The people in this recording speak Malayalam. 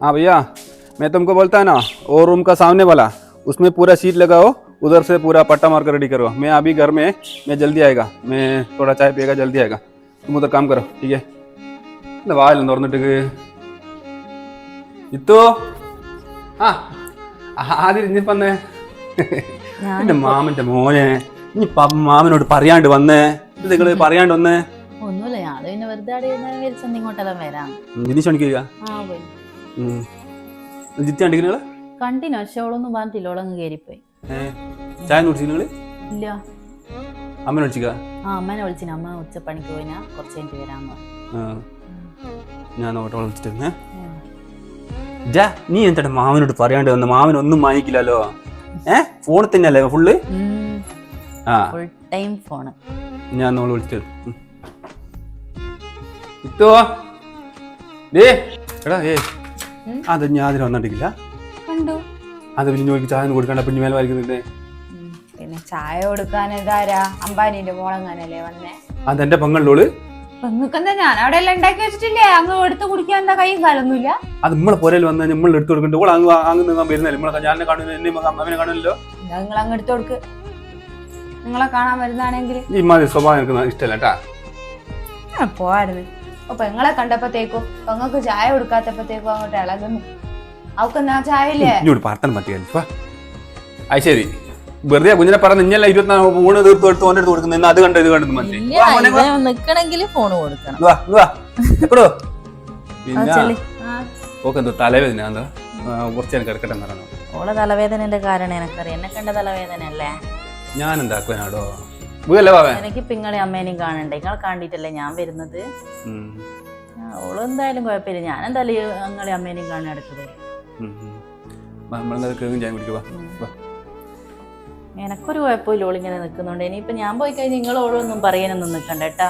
हाँ भैया मैं तुमको बोलता है ना वो रूम का सामने वाला उसमें पूरा सीट लगाओ उधर से पूरा पट्टा मार कर रेडी करो मैं अभी घर में मैं जल्दी आएगा मैं थोड़ा चाय पिएगा जल्दी आएगा तुम उधर काम करो ठीक है എന്താ വായിലും തുറന്നിട്ട് ഇത്തോ ആ ആദ്യം ഇനി വന്നേ എന്റെ മാമന്റെ മോനെ ഇനി മാമനോട് പറയാണ്ട് വന്നേ ഇത് നിങ്ങള് പറയാണ്ട് വന്നേ ഒന്നുമില്ല ഞാള് പിന്നെ വെറുതെ അവിടെ വിരിച്ചെന്ന് ഇങ്ങോട്ടെല്ലാം വരാം ജിനി ക്ഷണിക്കുക ആ പോയി ജിത്തി ഉണ്ടെങ്കിൽ നിങ്ങൾ? കണ്ടിന് പക്ഷെ ഓളൊന്നും പറഞ്ഞില്ല ഓളങ്ങ് കയറിപ്പോയി ചായ കുടിച്ചു നിങ്ങൾ? ഇല്ല. അമ്മനെ വിളിച്ചിക്ക? ആ അമ്മനെ വിളിച്ചിന്. അമ്മ ഉച്ചപ്പണിക്ക് പോയിനാ. കുറച്ച് കഴിഞ്ഞിട്ട് വരാന്ന് ഞാൻ ഓട്ടോ വിളിച്ചിട്ട് ജാ നീ എന്താ മാമനോട് പറയാണ്ട് വന്ന? മാമൻ ഒന്നും വാങ്ങിക്കില്ലല്ലോ. ഏ? ഫോണിൽ തന്നെയല്ലേ ഫുള്ള്? ആ. ഫുൾ ടൈം ഫോണ് ഞാൻ നോൾ. ഇത്തോ. ഡേ എടാ ഏ? അത് ഞാൻ അതിന് വന്നിട്ടില്ല. കണ്ടു? അത് പിന്നെ ജോലിക്ക് ചായ കൊടുക്കണ്ട പിന്നെ മേലെ വലിക്കുന്നുണ്ട് ഉം. പിന്നെ ചായ കൊടുക്കാൻ ഇതാരാ? അമ്പാനിന്റെ മോളങ്ങാനല്ലേ വന്നേ? അതെന്റെ പെങ്ങക്കെന്താ? ഞാൻ അവിടെ എല്ലാം ഉണ്ടാക്കി വെച്ചിട്ടില്ലേ? അങ്ങ് എടുത്ത് കുടിക്കാൻ എന്താ കൈയും കാലൊന്നുമില്ല. അത് നമ്മളെ പോരയിൽ വന്ന് നമ്മൾ എടുത്തു കൊടുക്കണ്ട. ഓൾ അങ്ങ് അങ്ങ് നിങ്ങൾ വരുന്നില്ല. നമ്മളെ ഞാൻ എന്നെ അമ്മനെ നിങ്ങൾ അങ്ങ് എടുത്തു കൊടുക്ക്. നിങ്ങളെ കാണാൻ വരുന്നതാണെങ്കിൽ ഈ മാതിരി സ്വഭാവം എനിക്ക് ഇഷ്ടമല്ല കേട്ടാ. പോവായിരുന്നു അപ്പൊ പെങ്ങളെ കണ്ടപ്പോഴത്തേക്കും പെങ്ങൾക്ക് ചായ കൊടുക്കാത്തപ്പോഴത്തേക്കും അങ്ങോട്ട് ഇളകുന്നു. അവക്കെന്നാ ചായ ഇല്ലേ ഇങ്ങോട്ട് പാർത്തൻ പറ്റിയ അത് ശരി. വെറുതെ കുഞ്ഞിനെ പറഞ്ഞ ഇഞ്ഞല്ല ഇരുപത്തിനാല് ഊണ് തീർത്ത് എടുത്ത് ഓന്റെ അടുത്ത് കൊടുക്കുന്ന അത് കണ്ടത് കണ്ടത് മതി. നിക്കണെങ്കിലും ഫോൺ കൊടുക്കണം. വാ, വാ. എപ്പോഴോ പിന്നെ. ഓക്കെ എന്തോ തലവേദന എന്താ? കുറച്ച് നേരം കിടക്കട്ടെ എന്ന് പറഞ്ഞു ഓളെ തലവേദനന്റെ കാരണം എനിക്കറിയാം. എന്നെ കണ്ട തലവേദന അല്ലേ ഞാൻ എന്താക്കുവാനാടോ എനിക്ക് പിങ്ങളെ അമ്മേനെയും കാണണ്ടേ? നിങ്ങൾ കണ്ടിട്ടല്ലേ ഞാൻ വരുന്നത്? ഓൾ എന്തായാലും കുഴപ്പമില്ല. ഞാൻ എന്തായാലും നിങ്ങളെ അമ്മേനെയും കാണാൻ അടുത്തത് എനക്കൊരു കുഴപ്പമില്ല ഓളിങ്ങനെ നിൽക്കുന്നുണ്ട്. ഇനിയിപ്പോ ഞാൻ പോയി കഴിഞ്ഞാൽ നിങ്ങൾ ഓളൊന്നും പറയാനൊന്നും നിൽക്കണ്ട കേട്ടാ.